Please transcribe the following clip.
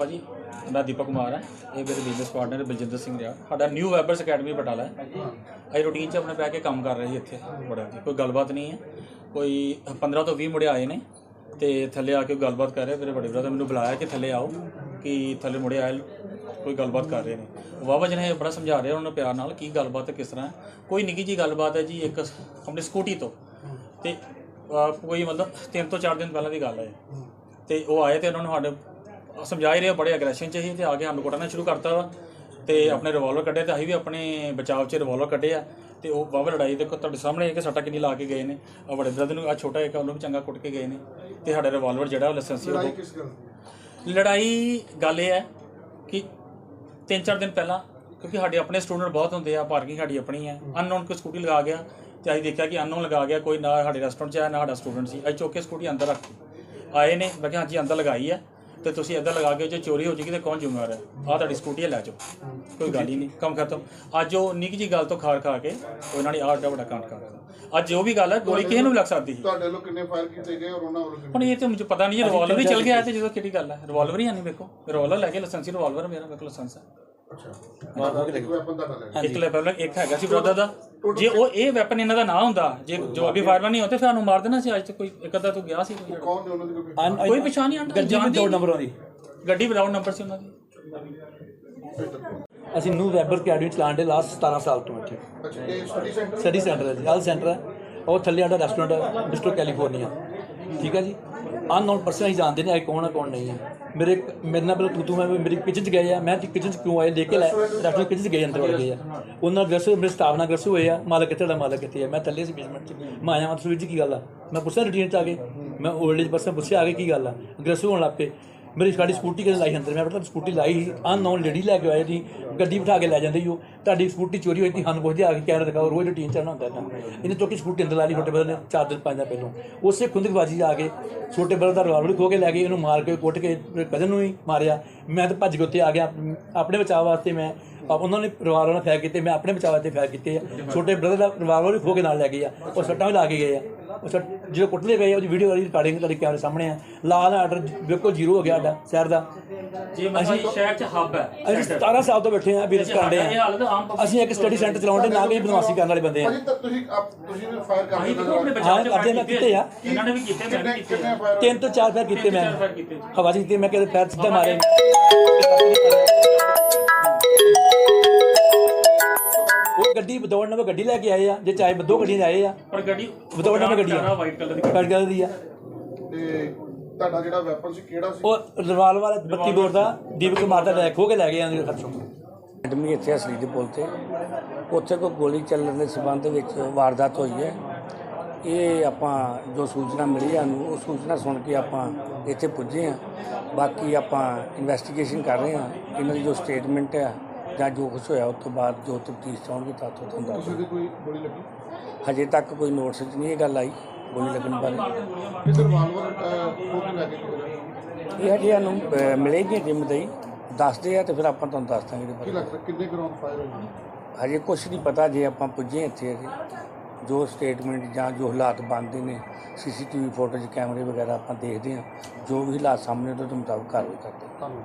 ਭਾਜੀ, ਮੈਂ ਦੀਪਕ ਕੁਮਾਰ ਹਾਂ। ਇਹ ਮੇਰੇ ਬਿਜ਼ਨਸ ਪਾਰਟਨਰ ਬਲਜਿੰਦਰ ਸਿੰਘ ਰਿਹਾ ਸਾਡਾ ਨਿਊ ਵੈਬਰਸ ਅਕੈਡਮੀ ਬਟਾਲਾ ਹੈ। ਅਸੀਂ ਰੂਟੀਨ 'ਚ ਆਪਣੇ ਬਹਿ ਕੇ ਕੰਮ ਕਰ ਰਹੇ ਸੀ ਇੱਥੇ ਬੜਾ ਜੀ ਕੋਈ ਗੱਲਬਾਤ ਨਹੀਂ ਹੈ। ਕੋਈ 15 ਤੋਂ 20 ਮੁੰਡੇ ਆਏ ਨੇ ਤੇ ਥੱਲੇ ਆ ਕੇ ਗੱਲਬਾਤ ਕਰ ਰਹੇ ਮੇਰੇ ਵੱਡੇ ਬ੍ਰਦਰ ਮੈਨੂੰ ਬੁਲਾਇਆ ਕਿ ਥੱਲੇ ਆਓ, ਕਿ ਥੱਲੇ ਮੁੰਡੇ ਆਏ, ਕੋਈ ਗੱਲਬਾਤ ਕਰ ਰਹੇ ਨੇ। ਵਾਵਾ ਜਨੇ ਬੜਾ ਸਮਝਾ ਰਹੇ ਉਹਨਾਂ ਨੂੰ ਪਿਆਰ ਨਾਲ ਕੀ ਗੱਲਬਾਤ ਹੈ ਕਿਸ ਤਰ੍ਹਾਂ ਹੈ। ਕੋਈ ਨਿੱਕੀ ਜੀ ਗੱਲਬਾਤ ਹੈ ਜੀ, ਇੱਕ ਆਪਣੀ ਸਕੂਟੀ ਤੋਂ। ਤੇ ਕੋਈ ਮਤਲਬ ਤਿੰਨ ਤੋਂ ਚਾਰ ਦਿਨ ਪਹਿਲਾਂ ਦੀ ਗੱਲ ਹੈ। ਇਹ। ਤੇ ਉਹ ਆਏ ਤੇ ਉਹਨਾਂ ਨੂੰ ਸਾਡੇ ਸਮਝਾ ਹੀ ਰਹੇ ਬੜੇ ਐਗਰੈਸ਼ਨ ਚ ਸੀ ਤੇ ਆ ਕੇ ਸਾਨੂੰ ਕੁੱਟਣਾ ਸ਼ੁਰੂ ਕਰਤਾ ਵਾ। ਤੇ ਆਪਣੇ ਰਿਵਾਲਵਰ ਕੱਢੇ ਤੇ ਅਸੀਂ ਵੀ ਆਪਣੇ ਬਚਾਅ ਚ ਰਿਵਾਲਵਰ ਕੱਢੇ ਆ। ਤੇ ਉਹ ਬਾਬਾ ਲੜਾਈ ਦੇਖੋ ਤੁਹਾਡੇ ਸਾਹਮਣੇ ਇਹ ਕਿ ਸੱਟਾ ਕਿੰਨੀ ਲਾ ਕੇ ਗਏ ਨੇ। ਆ ਬੜੇ ਬ੍ਰਦਰ ਨੂੰ ਆ ਛੋਟਾ ਇੱਕ ਉਹਨੂੰ ਵੀ ਚੰਗਾ ਕੁੱਟ ਕੇ ਗਏ ਨੇ। ਤੇ ਸਾਡੇ ਰਿਵਾਲਵਰ ਜਿਹੜਾ ਉਹ ਲਾਇਸੈਂਸੀ ਉਹ ਕਿਸ ਗੱਲ ਦੀ? ਲੜਾਈ ਗੱਲ ਇਹ ਹੈ ਕਿ ਤਿੰਨ ਚਾਰ ਦਿਨ ਪਹਿਲਾਂ ਕਿਉਂਕਿ ਸਾਡੇ ਆਪਣੇ ਸਟੂਡੈਂਟ ਬਹੁਤ ਹੁੰਦੇ ਆ ਪਾਰਕਿੰਗ ਸਾਡੀ ਆਪਣੀ ਹੈ। ਅਨਨੋਨ ਕੋਈ ਸਕੂਟੀ ਲਗਾ ਗਿਆ ਤੇ ਅਸੀਂ ਦੇਖਿਆ ਕਿ ਅਨਨੋਨ ਲਗਾ ਗਿਆ ਕੋਈ ਨਾ ਸਾਡੇ ਰੈਸਟੋਰੈਂਟ 'ਚ ਆਇਆ ਨਾ ਸਾਡਾ ਸਟੂਡੈਂਟ ਸੀ। ਅਸੀਂ ਚੁੱਕ ਕੇ ਸਕੂਟੀ ਅੰਦਰ ਰੱਖੀ। ਆਏ ਨੇ ਮੈਂ ਕਿਹਾ ਹਾਂਜੀ ਅੰਦਰ ਲਗਾਈ ਹੈ। ਤੇ ਤੁਸੀਂ ਇੱਧਰ ਲਗਾ ਕੇ ਜੇ ਚੋਰੀ ਹੋ ਜੇਗੀ ਤੇ ਕੌਣ ਜ਼ਿੰਮੇਵਾਰ ਹੈ? ਆਹ ਤੁਹਾਡੀ ਸਕੂਟੀ ਹੈ ਲੈ ਜਾਓ। ਕੋਈ ਗੱਲ ਹੀ ਨਹੀਂ। ਕੰਮ ਖਤਮ। ਅੱਜ ਉਹ ਨਿੱਕੀ ਜੀ ਗੱਲ ਤੋਂ ਖਾਰ ਖਾ ਕੇ ਉਹਨਾਂ ਨੇ ਆਹ ਏਡਾ ਵੱਡਾ ਕਾਂਡ ਕਰ ਦਿੱਤਾ। ਅੱਜ ਜੋ ਵੀ ਗੱਲ ਹੈ ਗੋਲੀ ਕਿਸੇ ਨੂੰ ਵੀ ਲੱਗ ਸਕਦੀ ਸੀ। ਤੁਹਾਡੇ ਵੱਲੋਂ ਕਿੰਨੇ ਫਾਇਰ ਕੀਤੇ ਗਏ ਔਰ ਉਹਨਾਂ ਵੱਲੋਂ ਹੁਣ ਇਹ ਤੇ ਮੈਨੂੰ ਪਤਾ ਨਹੀਂ ਰਿਵਾਲਵਰ ਹੀ ਚਲ ਗਿਆ ਤੇ ਜਦੋਂ ਕਿਹੜੀ ਗੱਲ ਹੈ? ਰਿਵਾਲਵਰ ਹੀ ਆਣੀ ਵੇਖੋ। ਰਿਵਾਲਵਰ ਲੈ ਕੇ ਲਾਇਸੈਂਸੀ ਰਿਵਾਲਵਰ ਮੇਰਾ ਮੇਰੇ ਕੋਲ ਲਾਇਸੈਂਸ ਹੈ। ਅੱਛਾ। ਇੱਕ ਵੈਪਨ ਤੁਹਾਡਾ ਲੈ ਗਏ ਇੱਕ ਲੈਵਲ ਇੱਕ ਹੈਗਾ ਸੀ ਬ੍ਰਦਰ ਦਾ। ਜੇ ਉਹ ਇਹ ਵੈਪਨ ਇਹਨਾਂ ਦਾ ਨਾ ਹੁੰਦਾ ਜੇ ਜਵਾਬੀ ਫਾਇਰਮੈਨ ਨਹੀਂ ਹੁੰਦੇ ਫਿਰ ਸਾਨੂੰ ਮਾਰ ਦੇਣਾ ਸੀ ਅੱਜ ਤੱਕ ਕੋਈ ਇੱਕ ਅੱਧਾ ਤੋਂ ਗਿਆ ਸੀ ਕੋਈ। ਕੌਣ ਨੇ ਉਹਨਾਂ ਦੀ ਕੋਈ ਕੋਈ ਪਛਾਣ ਨਹੀਂ ਆਂਦਾ ਗੱਡੀ ਦੋ ਨੰਬਰ ਆਉਂਦੀ ਗੱਡੀ ਵਿਦਾਊਟ ਨੰਬਰ ਸੀ ਉਹਨਾਂ ਦੀ। ਅਸੀਂ ਨਿਊ ਵੈਬਰ ਅਕੈਡਮੀ ਲਾਸਟ 17 ਸਾਲ ਤੋਂ ਇੱਥੇ। ਅੱਛਾ ਇਹ ਸਟੱਡੀ ਸੈਂਟਰ ਸਟੱਡੀ ਸੈਂਟਰ ਹੈ ਜੀ ਹੈਲਥ ਸੈਂਟਰ ਹੈ। ਉਹ ਥੱਲੇ ਸਾਡਾ ਰੈਸਟੋਰੈਂਟ ਹੈ ਮਿਸਟਰ ਕੈਲੀਫੋਰਨੀਆ ਠੀਕ ਹੈ ਜੀ? ਅਨਨੋਨ ਪਰਸਨ ਹੀ ਜਾਣਦੇ ਨੇ ਇਹ ਕੌਣ ਹੈ ਕੌਣ ਨਹੀਂ ਹੈ ਮੇਰੇ ਮੇਰੇ ਨਾਲ ਪਹਿਲਾਂ ਤੂੰ ਤੂੰ ਮੈਂ ਮੇਰੀ ਕਿਚਨ 'ਚ ਗਏ ਆ। ਮੈਂ ਕਿਚਨ 'ਚ ਕਿਉਂ ਆਏ? ਲੈ ਕੇ ਲੈ। ਰੈਸਟੋਰੈਂਟ ਕਿਚਨ 'ਚ ਗਏ ਅੰਦਰ ਵੜ ਗਏ ਆ। ਉਹਨਾਂ ਨਾਲ ਗਰਸ ਮੇਰੇ ਸਟਾਫ ਨਾਲ ਗਰਸ ਹੋਏ ਆ। ਮਾਲਕ ਕਿੱਥੇ ਦਾ ਮਾਲਕ ਕਿੱਥੇ ਆ। ਮੈਂ ਥੱਲੇ ਸੀ ਬੇਸਮੈਂਟ 'ਚ। ਮੈਂ ਆਇਆ ਮਤਲਬ ਜੀ ਕੀ ਗੱਲ ਆ? ਮੈਂ ਪੁੱਛਿਆ ਰੂਟੀਨ 'ਚ ਆ ਕੇ। ਮੈਂ 올ਡ ਏਜ ਪਰਸਨ ਪੁੱਛਿਆ ਆ ਕੇ ਕੀ ਗੱਲ ਆ? ਗਰਸ ਹੋਣ ਲੱਗ ਪਏ ਮੇਰੀ ਸਾਡੀ ਸਕੂਟੀ ਕਿਹਨੇ ਲਾਈ ਅੰਦਰ? ਮੈਂ ਮਤਲਬ ਸਕੂਟੀ ਲਾਈ ਅਨਨੋਨ ਲੇਡੀ ਲੈ ਕੇ ਆਏ ਸੀ, ਗੱਡੀ ਬਿਠਾ ਕੇ ਲੈ ਜਾਂਦੇ ਸੀ ਉਹ। ਤੁਹਾਡੀ ਸਕੂਟੀ ਚੋਰੀ ਹੋਈ ਸੀ, ਸਾਨੂੰ ਪੁੱਛਦੇ ਆ ਕੇ ਕੈਮਰਾ ਦਿਖਾਓ, ਰੋਜ਼ ਰੂਟੀਨ ਚੜਨਾ ਹੁੰਦਾ ਨਾ ਇਹਨੇ ਚੁੱਕ ਸਕੂਟੀ ਅੰਦਰ ਲਾ ਲਈ ਛੋਟੇ ਬਦਰ ਨੇ, ਚਾਰ ਦਿਨ ਪੰਜ ਦਿਨ ਪਹਿਲਾਂ। ਉਸੇ ਖੁੰਦਕਬਾਜੀ ਆ ਕੇ ਛੋਟੇ ਬਦਰ ਦਾ ਰਿਵਾਲਵਰ ਖੋ ਕੇ ਲੈ ਗਏ, ਇਹਨੂੰ ਮਾਰ ਕੇ ਕੁੱਟ ਕੇ ਕਦਨ ਨੂੰ ਹੀ ਮਾਰਿਆ। ਮੈਂ ਤਾਂ ਭੱਜ ਕੇ ਉੱਤੇ ਆ ਗਿਆ, ਆਪਣੇ ਬਚਾਅ ਵਾਸਤੇ ਮੈਂ ਆਪ- ਉਹਨਾਂ ਨੇ ਰਿਵਾਲਵਰ ਨਾਲ ਫਾਇਰ ਕੀਤੇ ਮੈਂ ਆਪਣੇ ਬਚਾਅ ਵਾਸਤੇ ਫਾਇਰ ਕੀਤੇ ਆ। ਛੋਟੇ ਬ੍ਰਦਰ ਦਾ ਰਿਵਾਲਵਰ ਵੀ ਖੋ ਕੇ ਨਾਲ ਲੈ ਗਏ ਆ ਉਹ ਸੱਟਾਂ ਵੀ ਲਾ ਕੇ ਗਏ ਆ। ਉਹ ਸੱਟ ਜਦੋਂ ਕੁੱਟਲੇ ਗਏ ਆ, ਉਹਦੀ ਵੀਡੀਓ ਵਾਲੀ ਰਿਕਾਰਡਿੰਗ ਤੁਹਾਡੇ ਕੈਮਰੇ ਸਾਹਮਣੇ ਆ। ਲਾਲ ਆਰਡਰ ਵੇਖੋ ਜ਼ੀਰੋ ਹੋ ਗਿਆ ਸਾਡਾ ਸ਼ਹਿਰ ਦਾ। ਜੇ ਮਤਲਬ ਸ਼ਹਿਰ 'ਚ ਹੱਬ ਹੈ। ਅਸੀਂ 17 ਸਾਲ ਤੋਂ ਬੈਠੇ ਆ ਬਿਜ਼ਨਸ ਕਰਦੇ ਆ। ਅਸੀਂ ਇੱਕ ਸਟੱਡੀ ਸੈਂਟਰ ਚਲਾਉਂਦੇ ਨਾ ਕਿ ਬਦਮਾਸ਼ੀ ਕਰਨ ਵਾਲੇ ਬੰਦੇ ਆ। ਤਾਂ ਤੁਸੀਂ ਆਪ ਤੁਸੀਂ ਵੀ ਫਾਇਰ ਕਰ ਅਸੀਂ ਦਿੱਤਾ ਦੇਖੋ ਆਪਣੇ ਹਾਂ, ਬਚਾਅ 'ਚ ਕਰਦੇ ਮੈਂ ਕੀਤੇ ਆ। ਇਹਨਾਂ ਨੇ ਵੀ ਕੀਤੇ ਮੈਂ ਵੀ ਕੀਤੇ ਫਾਇਰ ਤਿੰਨ ਤੋਂ ਚਾਰ ਫੇਰ ਕੀਤੇ ਮੈਂ। ਚਾਰ ਫਾਇਰ ਕੀਤੇ। ਜੀ। ਹਵਾ 'ਚ ਕੀਤੇ ਮੈਂ ਕਿਤੇ ਪੈਰ ਸਿੱਧਾ ਮਾਰੇ। ਗੱਡੀ ਬਦੌੜ ਨਾਲ ਗੱਡੀ ਲੈ ਕੇ ਆਏ ਆ ਜੇ ਚਾਹੇ ਦੋ ਗੱਡੀਆਂ ਆਏ ਆ। ਪਰ ਗੱਡੀ ਵਿਦਆਊਟ ਨੰਬਰ ਗੱਡੀ ਆ। ਵਾਈਟ ਕਲਰ ਦੀ ਕੱਟ ਗੱਲ ਦੀ ਆ। ਤੇ ਤੁਹਾਡਾ ਜਿਹੜਾ ਵੈਪਨ ਸੀ ਕਿਹੜਾ ਸੀ? ਉਹ ਰਿਵਾਲਵਰ ਵਾਲਾ 32 ਬੋਰ ਦਾ ਦੀਪਕ ਕੁਮਾਰ ਦਾ ਲੈ ਖੋ ਕੇ ਲੈ ਗਏ ਆ ਖਰਚੋਂ ਅਕੈਡਮੀ ਇੱਥੇ ਅਸਲੀ ਦੇ ਪੁੱਲ ਤੇ। ਉੱਥੇ ਕੋਈ ਗੋਲੀ ਚੱਲਣ ਦੇ ਸਬੰਧ ਵਿੱਚ ਵਾਰਦਾਤ ਹੋਈ ਹੈ। ਇਹ ਆਪਾਂ ਜੋ ਸੂਚਨਾ ਮਿਲੀ ਸਾਨੂੰ ਉਹ ਸੂਚਨਾ ਸੁਣ ਕੇ ਆਪਾਂ ਇੱਥੇ ਪੁੱਜੇ ਹਾਂ ਬਾਕੀ ਆਪਾਂ ਇਨਵੈਸਟੀਗੇਸ਼ਨ ਕਰ ਰਹੇ ਹਾਂ ਇਹਨਾਂ ਦੀ ਜੋ ਸਟੇਟਮੈਂਟ ਹੈ ਜਾਂ ਜੋ ਕੁਛ ਹੋਇਆ ਉਸ ਤੋਂ ਬਾਅਦ ਜੋ ਤਫਤੀਸ਼ ਚਾਹੁੰਗੇ ਤਾਂ ਤੁਹਾਨੂੰ ਦੱਸ ਕਿਸੇ ਦੀ ਕੋਈ ਗੋਲੀ ਲੱਗੀ? ਹਜੇ ਤੱਕ ਕੋਈ ਨੋਟਿਸ 'ਚ ਨਹੀਂ ਇਹ ਗੱਲ ਆਈ ਗੋਲੀ ਲੱਗਣ ਬਾਰੇ। ਕਿਧਰ ਰਿਵਾਲਵਰ ਖੋ ਕੇ ਲੈ ਕੇ? ਇਹ ਹਜੇ ਅਹ, ਮਿਲੇਗੀ ਜਿੰਮ ਦੇ ਦੱਸਦੇ ਆ ਤੇ ਫਿਰ ਆਪਾਂ ਤੁਹਾਨੂੰ ਦੱਸ ਦਾਂਗੇ ਇਹਦੇ ਕੀ ਬਾਰੇ ਲੱਗਦਾ ਕਿੰਨੇ ਗਰਾਉਂਡ ਫਾਇਰ ਹੋਏ ਹਜੇ ਕੁਝ ਨਹੀਂ ਪਤਾ ਜੇ ਆਪਾਂ ਪੁੱਜੇ ਇੱਥੇ ਅਜੇ। ਜੋ ਸਟੇਟਮੈਂਟ ਜਾਂ ਜੋ ਹਾਲਾਤ ਬਣਦੇ ਨੇ ਸੀਸੀਟੀਵੀ ਫੋਟੋਜ਼ ਕੈਮਰੇ ਵਗੈਰਾ ਆਪਾਂ ਦੇਖਦੇ ਹਾਂ ਜੋ ਵੀ ਹਾਲਾਤ ਸਾਹਮਣੇ ਤੋਂ ਮੁਤਾਬਕ ਕਾਰਵਾਈ ਕਰਦੇ ਹਾਂ।